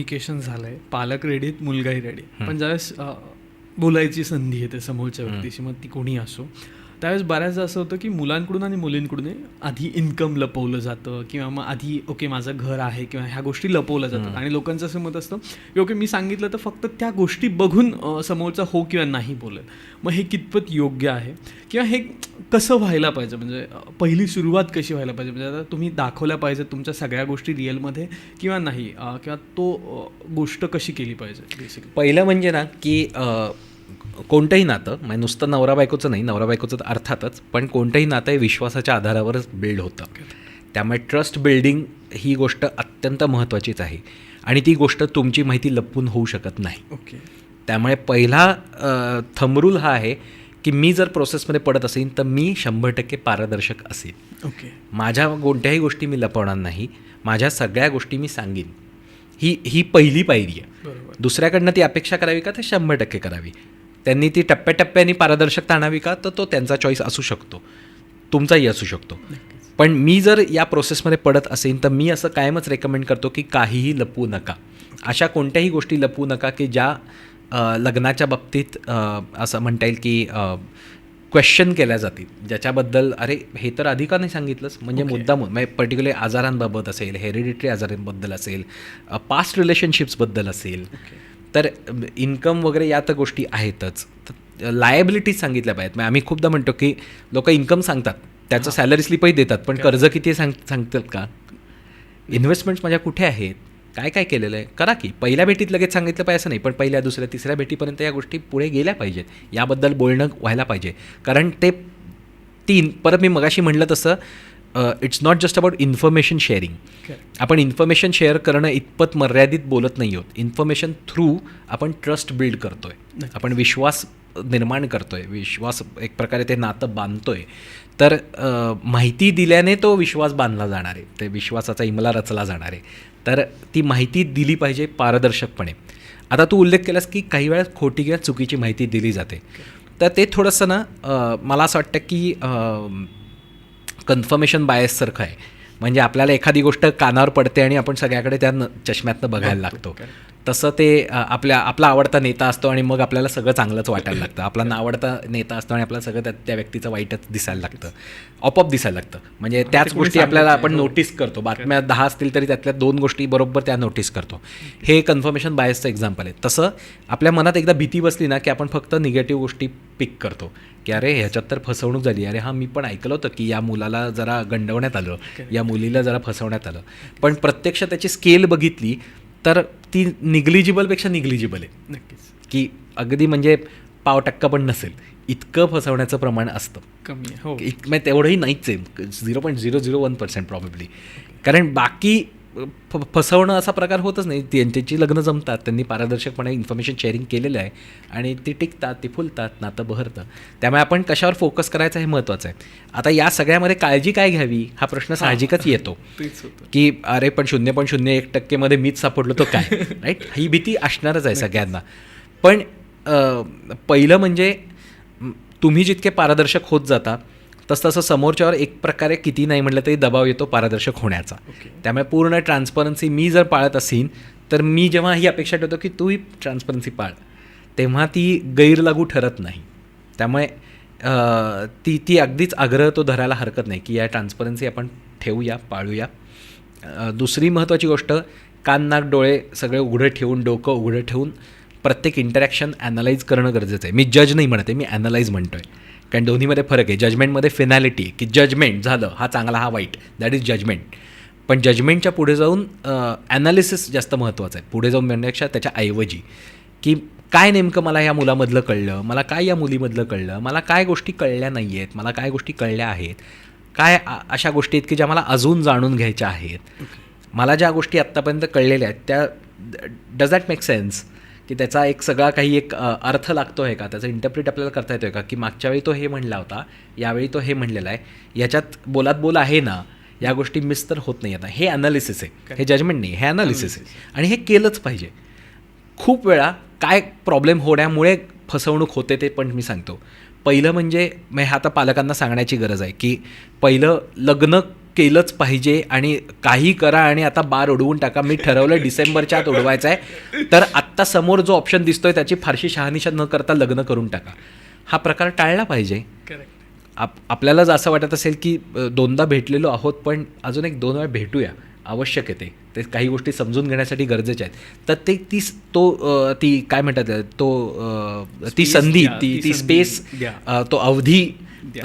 Communication झालंय. पालक रेडीत मुलगाही ready पण ज्यावेळेस बोलायची संधी येते समोरच्या व्यक्तीशी मग ती कोणी असो त्यावेळेस बऱ्याचदा असं होतं की मुलांकडून आणि मुलींकडून आधी इन्कम लपवलं जातं किंवा मग आधी ओके माझं घर आहे किंवा ह्या गोष्टी लपवल्या जातात. आणि लोकांचं असं मत असतं की ओके मी सांगितलं तर फक्त त्या गोष्टी बघून समोरचा हो किंवा नाही बोलेल. मग हे कितपत योग्य आहे? किंवा हे कसं व्हायला पाहिजे? म्हणजे पहिली सुरुवात कशी व्हायला पाहिजे? म्हणजे आता तुम्ही दाखवल्या पाहिजे तुमच्या सगळ्या गोष्टी रिअलमध्ये किंवा नाही? किंवा तो गोष्ट कशी केली पाहिजे बेसिकली पहिलं म्हणजे ना की कोणतंही नातं म्हणजे नुसतं नवरा बायकोचं नाही नवरा बायकोचं तर अर्थातच पण कोणतंही नातं हे विश्वासाच्या आधारावरच बिल्ड होतं. त्यामुळे ट्रस्ट बिल्डिंग ही गोष्ट अत्यंत महत्त्वाचीच आहे. आणि ती गोष्ट तुमची माहिती लपवून होऊ शकत नाही. ओके. त्यामुळे पहिला थमरूल हा आहे की मी जर प्रोसेसमध्ये पडत असेल तर मी शंभर टक्के पारदर्शक असेल ओके. माझ्या कोणत्याही गोष्टी मी लपवणार नाही माझ्या सगळ्या गोष्टी मी सांगीन. ही ही पहिली पायरी आहे. बरोबर. दुसऱ्याकडनं ती अपेक्षा करावी का तर शंभर टक्के करावी. त्यांनी ती टप्प्याटप्प्याने पारदर्शकता आणावी का? तर तो त्यांचा चॉईस असू शकतो. तुमचाही असू शकतो. पण मी जर या प्रोसेसमध्ये पडत असेल तर मी असं कायमच रेकमेंड करतो की काहीही लपवू नका. अशा कोणत्याही गोष्टी लपवू नका की ज्या लग्नाच्या बाबतीत असं म्हणता येईल की क्वेश्चन केल्या जातील. ज्याच्याबद्दल अरे हे तर आधी का नाही सांगितलंस म्हणजे मुद्दा म्हणजे पर्टिक्युलर आजारांबाबत असेल हेरिडिटरी आजारांबद्दल असेल पास्ट रिलेशनशिप्सबद्दल असेल. तर इन्कम वगैरे या तर गोष्टी आहेतच. लायबिलिटीज सांगितल्या पाहिजेत. म्हणजे आम्ही खूपदा म्हणतो की लोक इन्कम सांगतात. त्याचं सॅलरी स्लिपही देतात. पण कर्ज किती सांग सांगतात का? इन्व्हेस्टमेंट्स माझ्या कुठे आहेत? काय काय केलेलं आहे? करा की. पहिल्या भेटीत लगेच सांगितलं पाहिजे असं नाही. पण पहिल्या दुसऱ्या तिसऱ्या भेटीपर्यंत या गोष्टी पुढे गेल्या पाहिजेत. याबद्दल बोलणं व्हायला पाहिजे. कारण ते तीन परत मी मगाशी म्हटलं तसं it's not just about information sharing. आपण इन्फॉर्मेशन शेअर करणं इतपत मर्यादित बोलत नाही आहोत. इन्फॉर्मेशन थ्रू आपण ट्रस्ट बिल्ड करतोय. नक्कीच. आपण विश्वास निर्माण करतोय. विश्वास एक प्रकारे ते नातं बांधतोय. तर अ, माहिती दिल्याने तो विश्वास बांधला जाणार आहे. ते विश्वासाचा इमला रचला जाणार आहे. तर ती माहिती दिली पाहिजे पारदर्शकपणे. आता तू उल्लेख केलास की काही वेळा खोटी किंवा चुकीची माहिती दिली जाते. तर ते थोडंसं ना मला असं वाटतं की कन्फर्मेशन बायससारखं आहे. म्हणजे आपल्याला एखादी गोष्ट कानावर पडते आणि आपण सगळ्याकडे त्या चष्म्यातनं बघायला लागतो. तसं ते आपल्या आपला आवडता नेता असतो आणि मग आपल्याला सगळं चांगलंच वाटायला लागतं. आपला नावडता नेता असतो आणि आपल्याला सगळं त्या त्या व्यक्तीचं वाईटच दिसायला लागतं. ऑपअप दिसायला लागतं. म्हणजे त्याच गोष्टी आपल्याला. आपण. नोटीस करतो. बातम्या दहा असतील तरी त्यातल्या दोन गोष्टी बरोबर त्या नोटीस करतो. हे कन्फर्मेशन बायसचं एक्झाम्पल आहे. तसं आपल्या मनात एकदा भीती बसली ना की आपण फक्त निगेटिव्ह गोष्टी पिक करतो. की अरे ह्याच्यात तर फसवणूक झाली. अरे हा मी पण ऐकलं होतं की या मुलाला जरा गंडवण्यात आलं. या मुलीला जरा फसवण्यात आलं. पण प्रत्यक्ष त्याची स्केल बघितली तर ती निग्लिजिबलपेक्षा निग्लिजिबल आहे. नक्कीच. की अगदी म्हणजे पाव टक्का पण नसेल इतकं फसवण्याचं प्रमाण असतं. कमी हो. म्हणजे तेवढंही नाहीच आहे. Zero point zero zero one percent probably कारण बाकी फ फसवणं असा प्रकार होतच नाही. त्यांची लग्न जमतात त्यांनी पारदर्शकपणे इन्फॉर्मेशन शेअरिंग केलेलं आहे आणि ती टिकतात ती फुलतात नातं बहरतं. त्यामुळे आपण कशावर फोकस करायचं हे महत्त्वाचं आहे. आता या सगळ्यामध्ये काळजी काय घ्यावी? हा प्रश्न साहजिकच येतो. की अरे पण शून्य पॉईंट शून्य एक टक्केमध्ये मीच सापडलो तो काय? राईट ही भीती असणारच आहे सगळ्यांना. पण पहिलं म्हणजे तुम्ही जितके पारदर्शक होत जाता तसतसं समोरच्यावर एक प्रकारे किती नाही म्हटलं तरी दबाव येतो पारदर्शक होण्याचा. ओके. त्यामुळे पूर्ण ट्रान्सपरन्सी मी जर पाळत असेन तर मी जेव्हा ही अपेक्षा ठेवतो की तूही ट्रान्सपरन्सी पाळ तेव्हा ती गैरलागू ठरत नाही. त्यामुळे ती ती अगदीच आग्रह तो धरायला हरकत नाही की या ट्रान्सपरन्सी आपण ठेवूया पाळूया. दुसरी महत्त्वाची गोष्ट कान नाक डोळे सगळे उघडं ठेवून डोकं उघडं ठेवून प्रत्येक इंटरॅक्शन ॲनालाइज करणं गरजेचं आहे. मी जज नाही म्हणते मी ॲनालाइज म्हणतो आहे कारण दोन्हीमध्ये फरक आहे. जजमेंटमध्ये फिनॅलिटी की जजमेंट झालं हा चांगला हा वाईट. दॅट इज जजमेंट पण जजमेंटच्या पुढे जाऊन ॲनालिसिस जास्त महत्त्वाचं आहे. पुढे जाऊन म्हणण्यापेक्षा त्याच्या ऐवजी. की काय नेमकं मला या मुलामधलं कळलं? मला काय या मुलीमधलं कळलं? मला काय गोष्टी कळल्या नाही आहेत मला काय गोष्टी कळल्या आहेत? काय अशा गोष्टी आहेत की ज्या मला अजून जाणून घ्यायच्या आहेत? मला ज्या गोष्टी आत्तापर्यंत कळलेल्या आहेत त्या डज दॅट मेक सेन्स की त्याचा एक सगळा काही एक अर्थ लागतो आहे का? त्याचा इंटरप्रिट आपल्याला करता येतो आहे का? की मागच्या वेळी तो हे म्हणला होता यावेळी तो हे म्हणलेला आहे. याच्यात बोलात बोल आहे ना या गोष्टी मिस तर होत नाही आता. हे अनालिसिस आहे. हे जजमेंट नाही हे अनालिसिस आहे. आणि हे केलंच पाहिजे. खूप वेळा काय प्रॉब्लेम होण्यामुळे फसवणूक होते ते पण मी सांगतो. पहिलं म्हणजे मग हे आता पालकांना सांगण्याची गरज आहे की पहिलं लग्न केलंच पाहिजे आणि काही करा आणि आता बार उडवून टाका. मी ठरवलं डिसेंबरच्या आत उडवायचं आहे. तर आत्ता समोर जो ऑप्शन दिसतोय त्याची फारशी शहानिशा न करता लग्न करून टाका. हा प्रकार टाळला पाहिजे. आप आपल्याला जर असं वाटत असेल की दोनदा भेटलेलो आहोत पण अजून एक दोन वेळा भेटूया. आवश्यक आहे ते. काही गोष्टी समजून घेण्यासाठी गरजेच्या आहेत. तर ते ती तो ती काय म्हणतात तो ती संधी ती ती स्पेस. तो अवधी.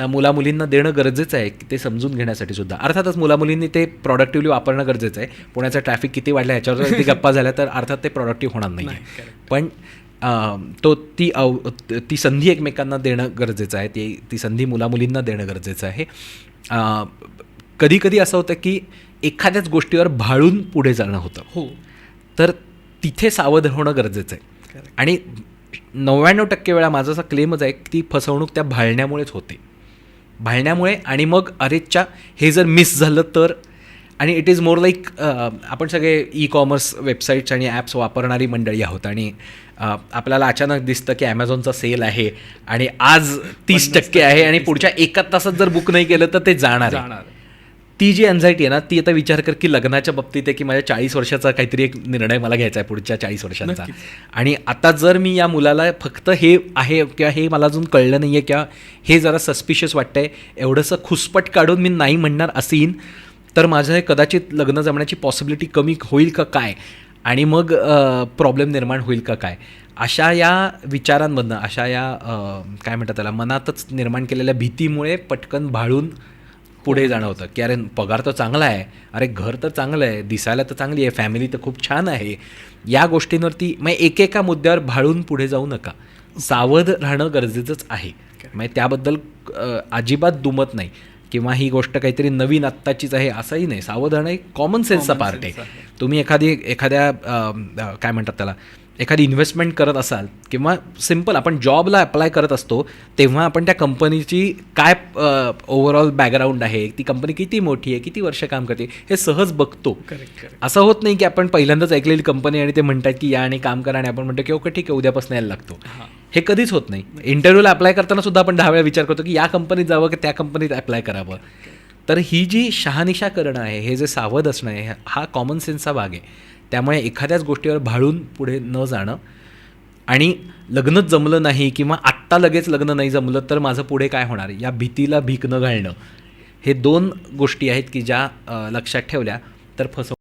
मुला मुलींना देणं गरजेचं आहे ते समजून घेण्यासाठी सुद्धा. अर्थातच मुला मुलींनी ते प्रॉडक्टिव्हली वापरणं गरजेचं आहे. पुण्याचं ट्रॅफिक किती वाढलं याच्यावर गप्पा झाल्या तर अर्थात ते प्रॉडक्टिव्ह होणार नाही. पण तो ती अव ती संधी एकमेकांना देणं गरजेचं आहे. ती ती संधी मुलामुलींना देणं गरजेचं आहे. कधी कधी असं होतं की एखाद्याच गोष्टीवर भाळून पुढे जाणं होतं. हो. तर तिथे सावध होणं गरजेचं आहे. आणि नव्याण्णव टक्के वेळा माझा असा क्लेमच आहे की ती फसवणूक त्या भाळण्यामुळेच होते. भाळण्यामुळे आणि मग अरेच्या हे जर मिस झालं तर आणि इट इज मोर लाईक आपण सगळे ई कॉमर्स वेबसाईट्स आणि ॲप्स वापरणारी मंडळी आहोत आणि आपल्याला अचानक दिसतं की ॲमेझॉनचा सेल आहे आणि आज तीस टक्के आहे आणि पुढच्या एका तासात जर बुक नाही केलं तर ते जाणार ती जी अँझायटी आहे ना ती आता विचार कर की लग्नाच्या बाबतीत आहे की माझ्या चाळीस वर्षाचा काहीतरी एक निर्णय मला घ्यायचा आहे पुढच्या चाळीस वर्षांचा. आणि आता जर मी या मुलाला फक्त हे आहे किंवा हे मला अजून कळलं नाही आहे किंवा हे जरा सस्पिशियस वाटतंय एवढंसं खुसपट काढून मी नाही म्हणणार असेन तर माझं हे कदाचित लग्न जमण्याची पॉसिबिलिटी कमी होईल का काय? आणि मग प्रॉब्लेम निर्माण होईल का काय? अशा या विचारांमधनं अशा या काय म्हणतात त्याला मनातच निर्माण केलेल्या भीतीमुळे पटकन भाळून पुढे जाणं होतं. की अरे पगार तर चांगला आहे. अरे घर तर चांगलं आहे. दिसायला तर चांगली आहे. फॅमिली तर खूप छान आहे. या गोष्टींवरती मग एकेका मुद्द्यावर भाळून पुढे जाऊ नका. सावध राहणं गरजेचंच आहे. म्हणजे त्याबद्दल अजिबात दुमत नाही. किंवा ही गोष्ट काहीतरी नवीन आत्ताचीच आहे असंही नाही. सावध राहणं एक कॉमन सेन्सचा पार्ट आहे. तुम्ही एखादी एखाद्या काय म्हणतात त्याला? एखादी इन्व्हेस्टमेंट करत असाल किंवा सिंपल आपण जॉबला अप्लाय करत असतो तेव्हा आपण त्या कंपनीची काय ओव्हरऑल बॅकग्राऊंड आहे ती कंपनी किती मोठी आहे किती वर्ष काम करते हे सहज बघतो. असं होत नाही की आपण पहिल्यांदाच ऐकलेली कंपनी आणि ते म्हणतात की या आणि काम करा आणि आपण म्हणतो की ओके ठीक आहे उद्यापासून यायला लागतो. हां. हे कधीच होत नाही. इंटरव्ह्यूला अप्लाय करताना सुद्धा आपण दहा वेळा विचार करतो की या कंपनीत जावं की त्या कंपनीत अप्लाय करावं. तर ही जी शहानिशा करणं आहे हे जे सावध असणं आहे हा कॉमन सेन्सचा भाग आहे. त्यामुळे एखाद्याच गोष्टीवर भाळून पुढे न जाणं. आणि लग्नच जमलं नाही किंवा आत्ता लगेच लग्न नाही जमलं तर माझं पुढे काय होणार? या भीतीला भीक न घालणं. हे दोन गोष्टी आहेत की ज्या लक्षात ठेवल्या तर फसव